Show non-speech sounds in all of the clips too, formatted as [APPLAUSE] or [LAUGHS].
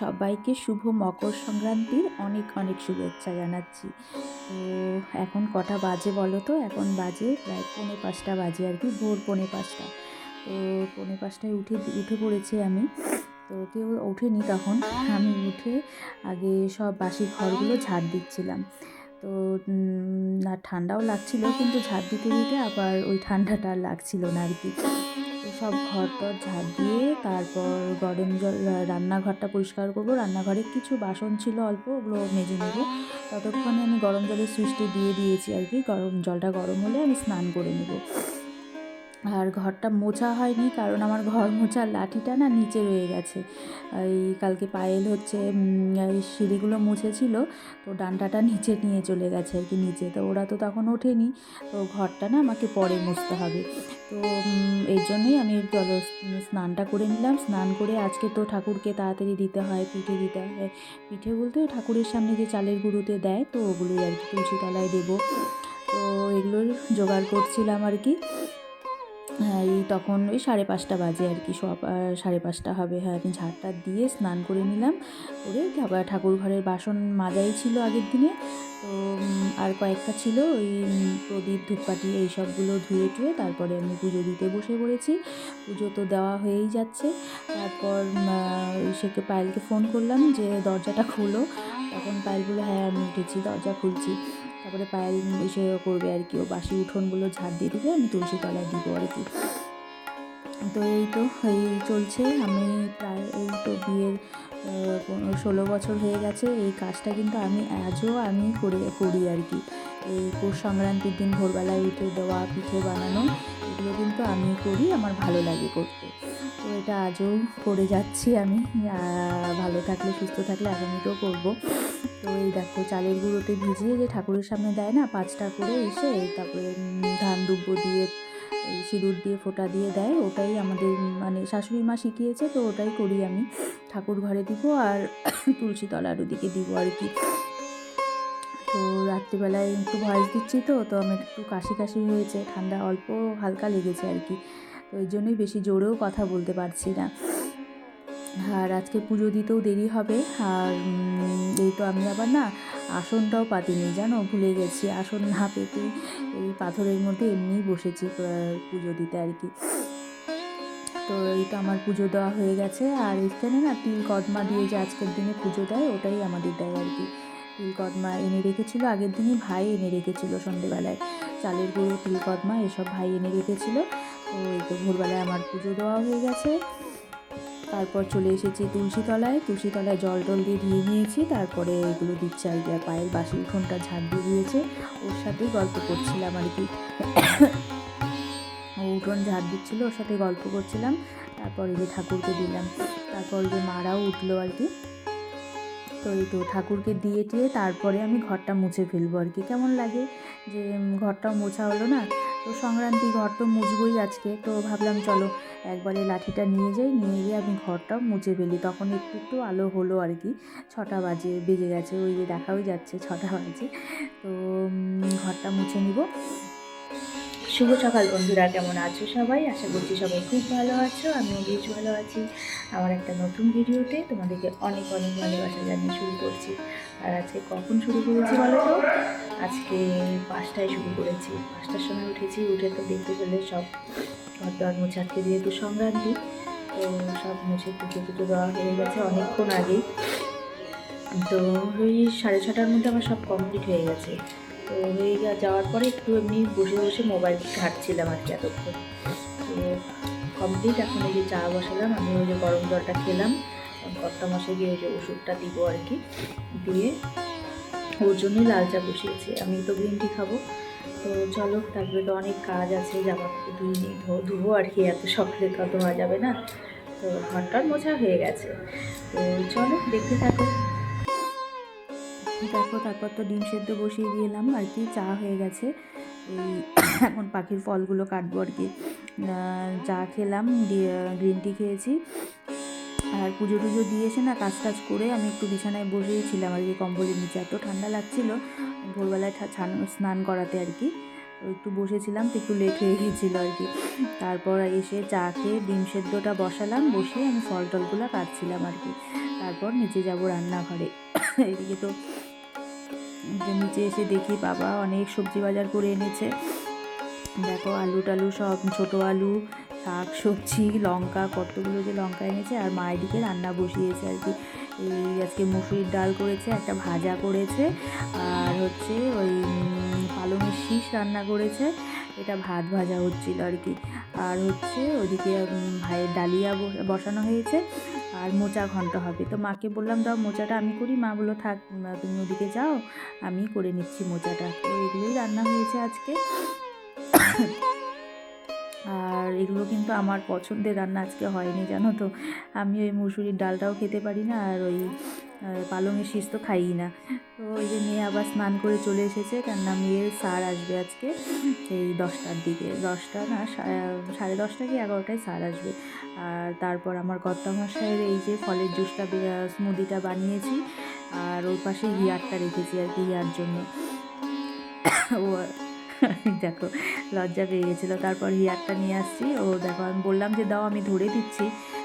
সবাইকে শুভ মকর সংক্রান্তির অনেক অনেক শুভেচ্ছা জানাচ্ছি। তো এখন কটা বাজে বলো তো? এখন বাজে প্রায় পৌনে পাঁচটা বাজে আর কি, ভোর পৌনে পাঁচটা। তো পৌনে পাঁচটায় উঠে উঠে পড়েছি আমি। তো কেউ ওঠেনি তখন। আমি উঠে আগে সব বাসি ঘরগুলো ঝাড় দিচ্ছিলাম। তো না, ঠান্ডাও লাগছিল, কিন্তু ঝাঁপ দিতে দিতে আবার ওই ঠান্ডাটা আর লাগছিল না আর কি সব ঘর টর ঝাঁপ দিয়ে তারপর গরম জল রান্নাঘরটা পরিষ্কার করব। রান্নাঘরে কিছু বাসন ছিল অল্প, ওগুলো মেজে নেব। ততক্ষণে আমি গরম জলের সুইচটি দিয়ে দিয়েছি আর কি গরম, জলটা গরম হলে আমি স্নান করে নেব। আর ঘরটা মোছা হয়নি কারণ আমার ঘর মোছার লাঠিটা না নিচে রয়ে গেছে। এই কালকে পায়েল হচ্ছে সিঁড়িগুলো মুছেছিল, তো ডান্ডাটা নিচে নিয়ে চলে গেছে আর কি নিচে। তো ওরা তো তখন ওঠেনি, তো ঘরটা না আমাকে পরে মুছতে হবে। তো এই জন্যই আমি চলো স্নানটা করে নিলাম। স্নান করে আজকে তো ঠাকুরকে তাড়াতাড়ি দিতে হয়, পিঠে দিতে হয়। পিঠে বলতে ঠাকুরের সামনে যে চালের গুঁড়োতে দেয়, তো ওগুলোই আর কি তুলসী তলায় দেবো। তো এগুলোর জোগাড় করছিলাম আর কি। এই তখন ওই সাড়ে পাঁচটা বাজে আর কি, সব সাড়ে পাঁচটা হবে। হ্যাঁ আমি ঝাড়টা দিয়ে স্নান করে নিলাম। করে ঠাকুর ঘরের বাসন মাজাই ছিল আগের দিনে। তো আর কয়েকটা ছিল ওই প্রদীপ, ধূপকাঠি এই সবগুলো ধুয়ে টুয়ে তারপরে আমি পুজো দিতে বসে পড়েছি। পুজো তো দেওয়া হয়েই যাচ্ছে। তারপর সেকে পায়েলকে ফোন করলাম যে দরজাটা খুলো। তখন পায়েল হ্যাঁ আমি উঠেছি, দরজা খুলছি। তারপরে পায়েল এসে করবে আর কি। ও বাসি উঠোনগুলো ঝাড় দিয়ে দিবে, আমি তুলসী তলায় দিব আর কি। তো এই তো, এই চলছে। আমি প্রায় এই তো বিয়ের পনেরো ষোলো বছর হয়ে গেছে। এই কাজটা কিন্তু আমি আজও আমি করে, করি আর কি। এই পৌষ সংক্রান্তির দিন ভোরবেলায় উঠে দেওয়া, পিঠে বানানো, এগুলো কিন্তু আমি করি, আমার ভালো লাগে করতে। তো এটা আজও করে যাচ্ছি আমি। ভালো থাকলে, সুস্থ থাকলে আগামীতেও করব। তো এই দেখো চালের গুঁড়োতে ভিজিয়ে যে ঠাকুরের সামনে দেয় না, পাঁচটা করে এসে তারপরে ধান দুব্ব দিয়ে সিঁদুর দিয়ে, ফোঁটা দিয়ে দেয়। ওটাই আমাদের মানে শাশুড়ি মা শিখিয়েছে, তো ওটাই করি আমি। ঠাকুর ঘরে দিব আর [COUGHS] তুলসী তলার ওদিকে দিব আর কি। তো রাত্রিবেলায় একটু ভয়েস দিচ্ছি তো তো আমার একটু কাশি কাশি হয়েছে, ঠান্ডা অল্প, হালকা লেগেছে আর কি। তো এই জন্যই বেশি জোরেও কথা বলতে পারছি না। আর আজকে পুজো দিতেও দেরি হবে। আর এই তো আমি আবার না আসনটাও পাতিনি, জানো? ভুলে গেছি, আসন না পেতে এই পাথরের মধ্যে এমনিই বসেছি পুজো দিতে আর কি। তো এই তো আমার পুজো দেওয়া হয়ে গেছে, আর এখানে না তিল কদমা দিয়ে যে আজকের দিনে পুজো দেয়, ওটাই আমাদের দেয় আর কি। তিল কদমা এনে রেখেছিল, আগের দিনই ভাই এনে রেখেছিল সন্ধেবেলায়। চালের গুঁড়ো, তিল কদমা, এসব ভাই এনে রেখেছিল। তো এই তো ভোরবেলায় আমার পুজো দেওয়া হয়ে গেছে। তারপর চলে এসেছি তুলসীতলায়। তুলসীতলায় জল টল দিয়ে ধুয়ে নিয়েছি তারপরে এগুলো দিচ্ছে আর কি। পায়ের বাসি উঠোনটা ঝাড় দিয়ে দিয়েছে। ওর সাথেই গল্প করছিলাম আর কি। উঠোন ঝাড় দিচ্ছিল ওর সাথে গল্প করছিলাম। তারপর যে ঠাকুরকে দিলাম। তারপর যে মারাও উঠল আর কি। তো এই তো ঠাকুরকে দিয়ে টিয়ে তারপরে আমি ঘরটা মুছে ফেলব আর কি। কেমন লাগে যে উম, ঘরটাও মোছা হলো না? তো সংক্রান্তি ঘর তো মুছবই আজকে। তো ভাবলাম চলো একবারে লাঠিটা নিয়ে যাই। নিয়ে গিয়ে আমি ঘরটাও মুছে ফেলি। তখন একটু একটু আলো হলো আর কি। ছটা বাজে, বেজে গেছে। ওই যে দেখাও যাচ্ছে ছটা বাজে। তো ঘরটা মুছে নিব। শুভ সকাল বন্ধুরা। কেমন আছো সবাই? আশা করছি সবাই খুব ভালো আছো। আমিও বেশ ভালো আছি। আমার একটা নতুন ভিডিওতে তোমাদেরকে অনেক অনেক ভালোবাসা জানিয়ে শুরু করছি। আর আজকে কখন শুরু করেছি বলো তো? আজকে পাঁচটায় শুরু করেছি। পাঁচটার সময় উঠেছি, উঠে তো দেখতে পেলে সব ঘর দর আজকে যেহেতু সংক্রান্তি তো সব মুছে পুজো টুজো দেওয়া হয়ে গেছে অনেকক্ষণ আগেই। তো ওই সাড়ে ছটার মধ্যে আমার সব কমপ্লিট হয়ে গেছে। তো হয়ে যাওয়ার পরে একটু এমনি বসে বসে মোবাইল ঘাটছিলাম আর কি এতক্ষণ। তো কমপ্লিট এখন ওই যে চা বসালাম, আমি ওই যে গরম জলটা খেলাম। কর্তা মশাই গিয়ে ওই যে ওষুধটা দিব আর কি, দিয়ে ওর জন্যই লাল চা বসিয়েছি। আমি তো গ্রিন টি খাব। তো চলো, তারপরে তো অনেক কাজ আছে, জামা ধুই ধুবো আর কি, এত সকালে তো ধোয়া যাবে না। তো ঘরটার মোছা হয়ে গেছে। তো চলো, দেখতে থাকো। দেখো, তারপর তো ডিম সেদ্ধ বসিয়ে দিলাম আর কি, চা হয়ে গেছে। এই এখন পাখির ফলগুলো কাটবো আর কি। চা খেলাম গ্রিন টি খেয়েছি। আর পুজো টুজো দিয়ে এসে না, কাজ টাজ করে আমি একটু বিছানায় বসেইছিলাম আর কি কম্বলের নিচে। এত ঠান্ডা লাগছিল, ভোরবেলায় স্নান করাতে আর কি। একটু বসেছিলাম, তো একটু লেট হয়ে গেছিল আর কি। তারপর এসে চা খেয়ে ডিম সেদ্ধটা বসালাম বসিয়ে আমি ফল টলগুলো কাটছিলাম আর কি। তারপর নিচে যাব রান্নাঘরে। এদিকে তো নিচে এসে দেখি বাবা অনেক সবজি বাজার করে এনেছে। দেখো আলু টালু সব ছোটো আলু শাক সবজি লঙ্কা কতগুলো যে লঙ্কা এনেছে আর মা এদিকে রান্না বসিয়েছে আর কি। এই আজকে মুসুরির ডাল করেছে একটা ভাজা করেছে আর হচ্ছে ওই উম, পালংয়ের শীষ রান্না করেছে এটা ভাত ভাজা হচ্ছিল আর কি। আর হচ্ছে ওদিকে ভাইয়ের ডালিয়া বসানো হয়েছে আর মোচা ঘন্ট হবে। তো মাকে বললাম দাও মোচাটা আমি করি। মা বলল থাক তুমি ওদিকে যাও আমি করে নিচ্ছি মোচাটা। তো এগুলোই রান্না হয়েছে আজকে। আর এগুলো কিন্তু আমার পছন্দের রান্না আজকে হয়নি, জানো তো। আমি ওই মুসুরির ডালটাও খেতে পারি না আর ওই পালংয়ের শীষ তো খাই না। তো ওই যে মেয়ে আবার স্নান করে চলে এসেছে, কেননা মেয়ের স্যার আসবে আজকে এই দশটার দিকে। দশটা না সাড়ে দশটা কি এগারোটায় স্যার আসবে। আর তারপর আমার কর্তামশাইয়ের এই যে ফলের জুসটা স্মুদিটা বানিয়েছি, আর ওর পাশে হিয়ারটা রেখেছি আর কি হিয়ার জন্য। ও দেখো, লজ্জা পেয়ে গেছিল। তারপর হিয়ারটা নিয়ে আসছি। ও দেখো, আমি বললাম যে, দাও, আমি ধরে দিচ্ছি।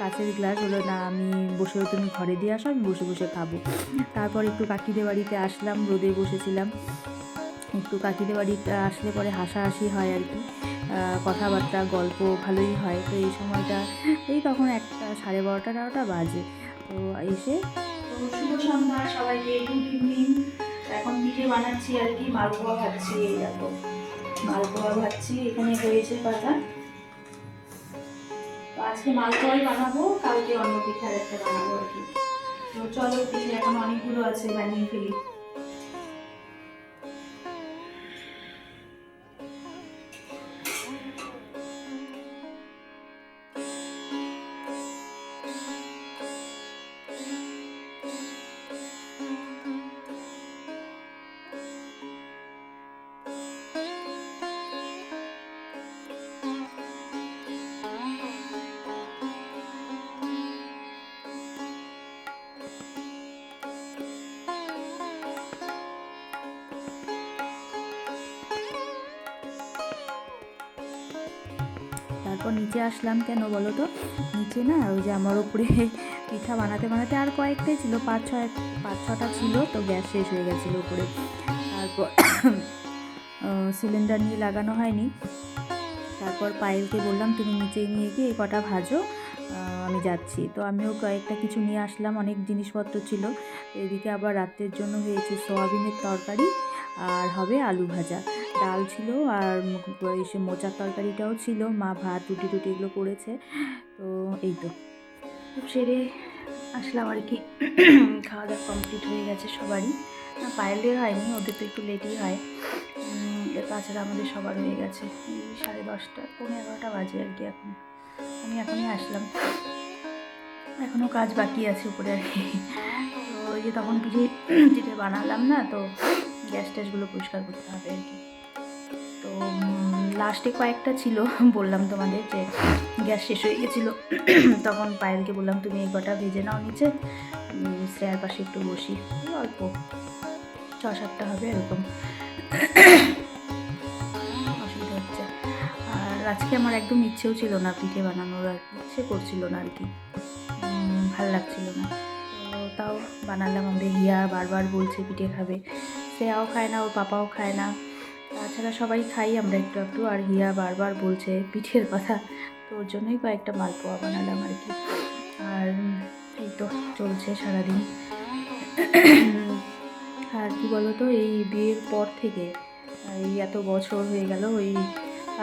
কাছের গ্লাস হলো না, আমি বসে তুমি ঘরে দিয়ে আসো, আমি বসে বসে খাব। তারপর একটু কাকিদের বাড়িতে আসলাম, রোদে বসেছিলাম। একটু কাকিদের বাড়িতে আসলে পরে হাসাহাসি হয় আর কি। কথাবার্তা, গল্প ভালোই হয়। তো এই সময়টা, এই তখন একটা সাড়ে বারোটা তেরোটা বাজে। তো এসে শুভ সন্ধ্যা, সবাইকে এখন পিঠে বানাচ্ছি আর কি, মালপোয়া ভাজছি এই মালপোয়া ভাজছি এখানে হয়েছে পাতা। আজকে মালপোয়াই বানাবো, কালকে অন্য পিঠার একটা বানাবো আর কি। তো চলো, পিঠে এখন অনেকগুলো আছে বানিয়ে ফেলি। তারপর নিচে আসলাম কেন বলো তো? নিচে না ওই যে আমার উপরে [LAUGHS] পিঠা বানাতে বানাতে আর কয়েকটাই ছিল, পাঁচ ছয়, পাঁচ ছটা ছিল, তো গ্যাস শেষ হয়ে গেছিল উপরে। তারপর [COUGHS] সিলিন্ডার নিয়ে লাগানো হয়নি। তারপর পায়েলকে বললাম, তুমি নিচে নিয়ে গিয়ে কটা ভাজো আমি যাচ্ছি। তো আমিও কয়েকটা কিছু নিয়ে আসলাম, অনেক জিনিসপত্র ছিল। এদিকে আবার রাত্রের জন্য হয়েছে সোয়াবিনের তরকারি আর হবে আলু ভাজা। ডাল ছিল আর এসে মোচার তরকারিটাও ছিল। মা ভাত, রুটি টুটি এগুলো করেছে। তো এই তো। সেরে আসলাম আর কি। খাওয়া দাওয়া কমপ্লিট হয়ে গেছে সবারই। না পায়েলদের হয়নি, ওদের তো একটু লেটই হয়। এর তাছাড়া আমাদের সবার হয়ে গেছে। সাড়ে দশটা পনেরো এগারোটা বাজে আর কি এখন। আমি এখনই আসলাম। এখনও কাজ বাকি আছে উপরে আর কি। তো ওই যে তখন পিঠে [CLEARS THROAT] পিঠে বানালাম না, তো গ্যাস ট্যাসগুলো পরিষ্কার করতে হবে আর কি। তো লাস্টে কয়েকটা ছিল, বললাম তোমাদের যে গ্যাস শেষ হয়ে গেছিল, তখন পায়েলকে বললাম, তুমি এই কটা ভেজে নাও নিচে শ্রেয়ার পাশে একটু বসি, অল্প ছ সাতটা হবে এরকম। অসুবিধা হচ্ছে। আর আজকে আমার একদম ইচ্ছেও ছিল না পিঠে বানানোর আর কি, ইচ্ছে করছিল না আর কি। ভালো লাগছিল না। তাও বানালাম আমাদের হিয়া বারবার বলছে পিঠে খাবে। শ্রেয়াও খায় না, ওর পাপাও খায় না। তাছাড়া সবাই খাই, আমরা একটু একটু আর হিয়া বারবার বলছে, পিঠের কথা তো ওর জন্যই কয়েকটা মালপোয়া বানালাম আর কি। আর এই তো চলছে সারাদিন। আর কি বলতো, এই বিয়ের পর থেকে, এই এত বছর হয়ে গেল, ওই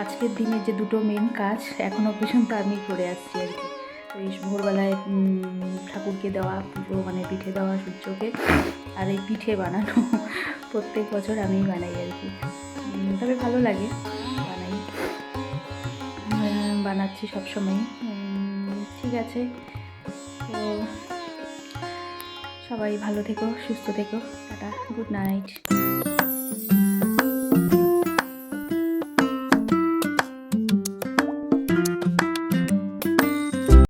আজকের দিনে যে দুটো মেন কাজ এখনও পর্যন্ত আমি করে আসছি আর কি। ওই ভোরবেলায় ঠাকুরকে দেওয়া, পুজো মানে পিঠে দেওয়া সূর্যকে আর এই পিঠে বানানো। প্রত্যেক বছর আমি বানাই আর কি। তবে ভালো লাগে বানাই। বানাচ্ছি সবসময় ঠিক আছে। তো সবাই ভালো থেকো, সুস্থ থেকো। Tata, good night.